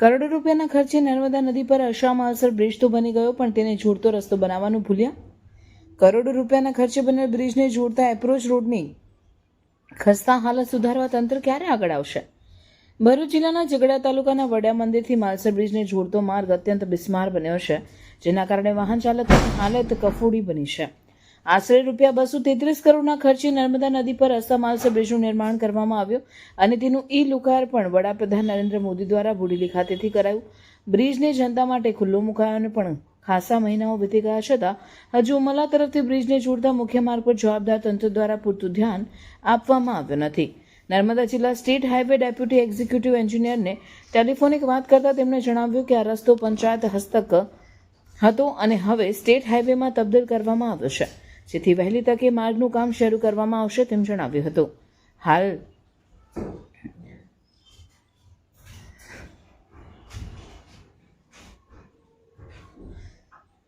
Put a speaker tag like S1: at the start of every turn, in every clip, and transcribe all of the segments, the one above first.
S1: કરોડો રૂપિયાના ખર્ચે નર્મદા નદી પર અશામાં અસર બ્રિજ તો બની ગયો, પણ તેને જોડતો રસ્તો બનાવવાનું ભૂલ્યા? કરોડો રૂપિયાના ખર્ચે બનેલ બ્રિજને જોડતા એપ્રોચ રોડની ખસ્તા હાલત સુધારવા તંત્ર ક્યારે આગળ આવશે? ભરૂચ જિલ્લાના ઝઘડા તાલુકાના વડા મંદિરથી માલસર બ્રિજને જોડતો માર્ગ અત્યંત બિસ્માર બન્યો છે, જેના કારણે વાહન ચાલકોની હાલત કફોડી બની છે. આશરે રૂપિયા બસો તેત્રીસ કરોડના ખર્ચે નર્મદા નદી પર અસ્તા માલસર બ્રિજનું નિર્માણ કરવામાં આવ્યું અને તેનું ઈ લોકાર્પણ વડાપ્રધાન નરેન્દ્ર મોદી દ્વારા બુડીલી ખાતેથી કરાયું. બ્રિજને જનતા માટે ખુલ્લો મુકાયો અને પણ ખાસા મહિનાઓ વીતી ગયા છતાં, હજુ ઉમલા તરફથી બ્રિજને જોડતા મુખ્ય માર્ગ પર જવાબદાર તંત્ર દ્વારા પૂરતું ધ્યાન આપવામાં આવ્યું નથી. નર્મદા જિલ્લા સ્ટેટ હાઈવે ડેપ્યુટી એક્ઝિક્યુટિવ એન્જિનિયરને ટેલિફોનિક વાત કરતાં તેમણે જણાવ્યું કે આ રસ્તો પંચાયત હસ્તક હતો અને હવે સ્ટેટ હાઈવેમાં તબદીલ કરવામાં આવ્યો છે. જેથી વહેલી તકે માર્ગનું કામ શરૂ કરવામાં આવશે તેમ જણાવ્યું હતું. હાલ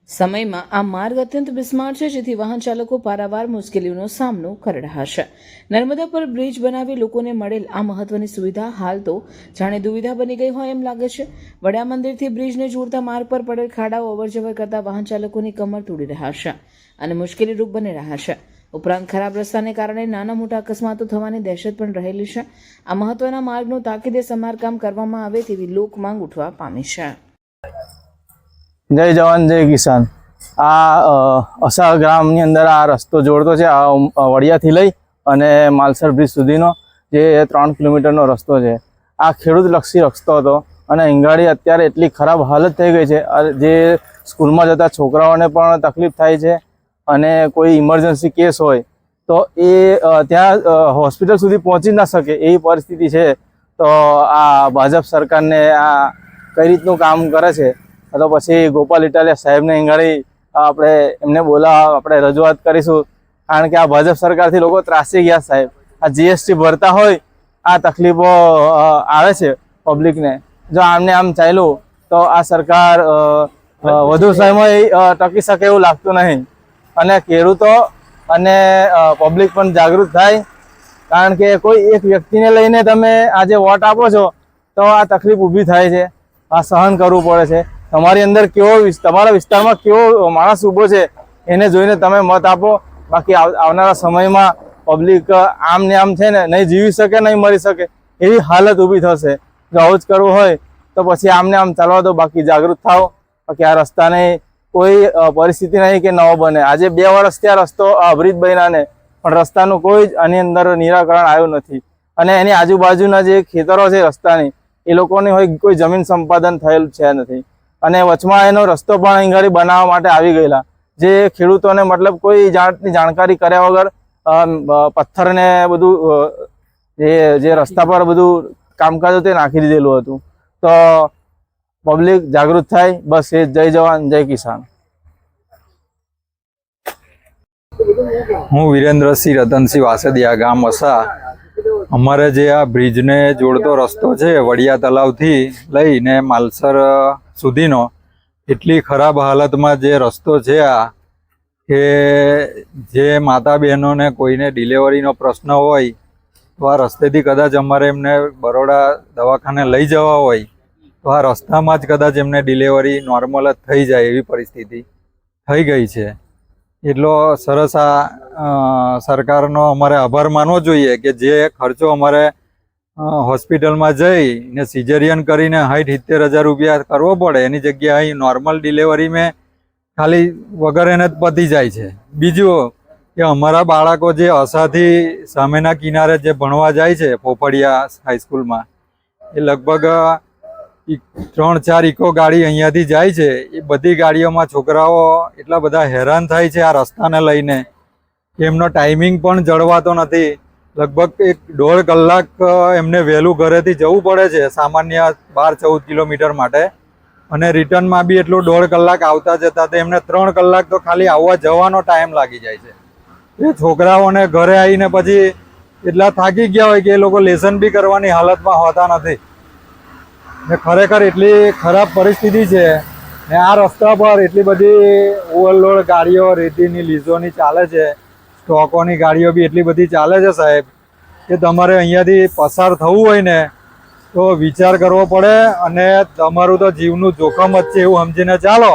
S1: સમયમાં આ માર્ગ અત્યંત બિસ્માર છે, જેથી વાહન ચાલકો પારાવાર મુશ્કેલીઓનો સામનો કરી રહ્યા છે. નર્મદા પર બ્રિજ બનાવી લોકોને મળેલ આ મહત્વની સુવિધા હાલ તો જાણે દુવિધા બની ગઈ હોય એમ લાગે છે. વડા મંદિરથી બ્રિજને જોડતા માર્ગ પર પડેલ ખાડાઓ અવરજવર કરતા વાહન ચાલકોની કમર તોડી રહ્યા છે અને મુશ્કેલીરૂપ બની રહ્યા છે. ઉપરાંત ખરાબ રસ્તાને કારણે નાના મોટા અકસ્માતો થવાની દહેશત પણ રહેલી છે. આ મહત્વના માર્ગનું તાકીદે સમારકામ કરવામાં આવે તેવી લોકમાંગ ઉઠવા પામી છે.
S2: જય જવાન, જય કિસાન. આ અસા ગ્રામની અંદર આ રસ્તો જોડતો છે, આ વડિયાથી લઈ અને માલસર બ્રિજ સુધીનો જે ત્રણ કિલોમીટરનો રસ્તો છે. આ ખેડૂતલક્ષી રસ્તો હતો અને ઈંગાડી અત્યારે એટલી ખરાબ હાલત થઈ ગઈ છે. જે સ્કૂલમાં જતા છોકરાઓને પણ તકલીફ થાય છે અને કોઈ ઇમરજન્સી કેસ હોય તો એ ત્યાં હોસ્પિટલ સુધી પહોંચી ના શકે એવી પરિસ્થિતિ છે. તો આ ભાજપ સરકારને આ કઈ રીતનું કામ કરે છે? તો પછી ગોપાલ ઇટાલિયા સાહેબને ગાડી આપણે એમને બોલાવવા, આપણે રજૂઆત કરીશું. કારણ કે આ ભાજપ સરકારથી લોકો ત્રાસી ગયા સાહેબ. આ જીએસટી ભરતા હોય, આ તકલીફો આવે છે પબ્લિકને જો આમને આમ ચાલ્યું, તો આ સરકાર વધુ સમય ટકી શકે એવું લાગતું નહીં. અને ખેડૂતો અને પબ્લિક પણ જાગૃત થાય. કારણ કે કોઈ એક વ્યક્તિને લઈને તમે આજે વોટ આપો છો, તો આ તકલીફ ઊભી થાય છે. આ સહન કરવું પડે છે. તમારી અંદર કેવો તમારા વિસ્તારમાં કેવો માણસ ઊભો છે, એને જોઈને તમે મત આપો. બાકી આવ- આવનારા સમયમાં પબ્લિક આમ ને આમ છે ને, નહીં જીવી શકે, નહીં મરી શકે, એવી હાલત ઊભી થશે. જો આવું જ કરવું હોય, તો પછી આમને આમ ચાલવા દો, બાકી જાગૃત થાઓ. બાકી આ રસ્તાને કોઈ પરિસ્થિતિ નહીં કે નવો બને. આજે બે વર્ષથી આ રસ્તો અભરીત બન્યાને પણ રસ્તાનું કોઈ જ આની અંદર નિરાકરણ આવ્યું નથી. અને એની આજુબાજુના જે ખેતરો છે રસ્તાની, એ લોકોની હોય કોઈ જમીન સંપાદન થયેલ છે નથી. અને વચમાં એનો રસ્તો પણ અહીં ઘડી બનાવવા માટે આવી ગયેલા. જે ખેડૂતોને મતલબ કોઈ જાતની જાણકારી કર્યા વગર પથ્થરને બધું જે જે રસ્તા પર બધું કામકાજ તે નાખી દીધેલું હતું. તો પબ્લિક જાગૃત થાય. બસ એ જય જવાન, જય કિસાન.
S3: હું વિરેન્દ્રસિંહ રતનસિંહ વાસદિયા, ગામ અસા અમારે જે આ બ્રિજને જોડતો રસ્તો છે વડિયા તલાવથી લઈને માલસર સુધીનો એટલી ખરાબ હાલતમાં જે રસ્તો છે આ કે જે માતા બહેનોને કોઈને ડિલિવરીનો પ્રશ્ન હોય તો આ રસ્તેથી કદાચ અમારે એમને બરોડા દવાખાને લઈ જવા હોય તો આ રસ્તામાં જ કદાચ એમને ડિલિવરી નોર્મલ જ થઈ જાય એવી પરિસ્થિતિ થઈ ગઈ છે. એટલો સરસ આ સરકારનો અમારે આભાર માનવો જોઈએ કે જે ખર્ચો અમારે હોસ્પિટલમાં જઈ ને સિઝેરિયન કરીને હાઈટ સિત્તેર હજાર રૂપિયા કરવો પડે, એની જગ્યાએ અહીં નોર્મલ ડિલિવરી મેં ખાલી વગર એને જ પતી જાય છે. બીજું કે અમારા બાળકો જે અસાથી સામેના કિનારે જે ભણવા જાય છે પોપડિયા હાઈસ્કૂલમાં એ લગભગ ત્રણ, ચાર ઇકો ગાડી અહીંયાથી જાય છે. એ બધી ગાડીઓમાં છોકરાઓ એટલા બધા હેરાન થાય છે આ રસ્તાને લઈને. એમનો ટાઈમિંગ પણ જળવાતો નથી. લગભગ એક દોઢ કલાક એમને વહેલું ઘરેથી જવું પડે છે, સામાન્ય બાર, ચૌદ કિલોમીટર માટે. અને રિટર્નમાં બી એટલું દોઢ કલાક આવતા જતા એમને ત્રણ કલાક તો ખાલી આવવા જવાનો ટાઈમ લાગી જાય છે. એ છોકરાઓને ઘરે આવીને પછી એટલા થાકી ગયા હોય કે એ લોકો લેસન બી કરવાની હાલતમાં હોતા નથી. ને ખરેખર એટલી ખરાબ પરિસ્થિતિ છે ને આ રસ્તા પર એટલી બધી ઓવરલોડ ગાડીઓ, રેતીની લીઝોની ચાલે છે, સ્ટોકોની ગાડીઓ બી એટલી બધી ચાલે છે સાહેબ કે તમારે અહીંયાથી પસાર થવું હોય ને તો વિચાર કરવો પડે અને તમારું તો જીવનું જોખમ જ છે એવું સમજીને ચાલો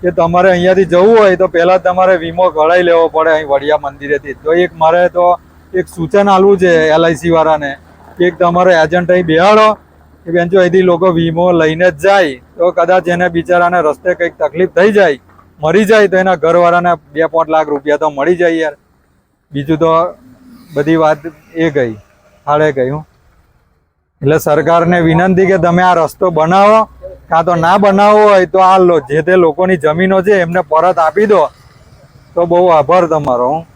S3: કે તમારે અહીંયાથી જવું હોય તો પહેલાં તમારે વીમો કઢાવી લેવો પડે અહીં વડિયા મંદિરેથી. તો એક મારે તો એક સૂચન આલવું છે એલઆઈસી વાળાને એક તમારો એજન્ટ અહીં બેહાડો કે બેન, જો અહીંથી લોકો વીમો લઈને જ જાય, તો કદાચ એને બિચારાને રસ્તે કંઈક તકલીફ થઈ જાય, મરી જાય, તો એના ઘરવાળાને બે પાંચ લાખ રૂપિયા તો મળી જાય યાર. બીજું તો બધી વાત એ ગઈ હાડે ગયું એટલે સરકારને વિનંતી કે તમે આ રસ્તો બનાવો, કાં તો ના બનાવવો હોય, તો આ જે તે લોકોની જમીનો છે, એમને પરત આપી દો. તો બહુ આભાર તમારો, હું.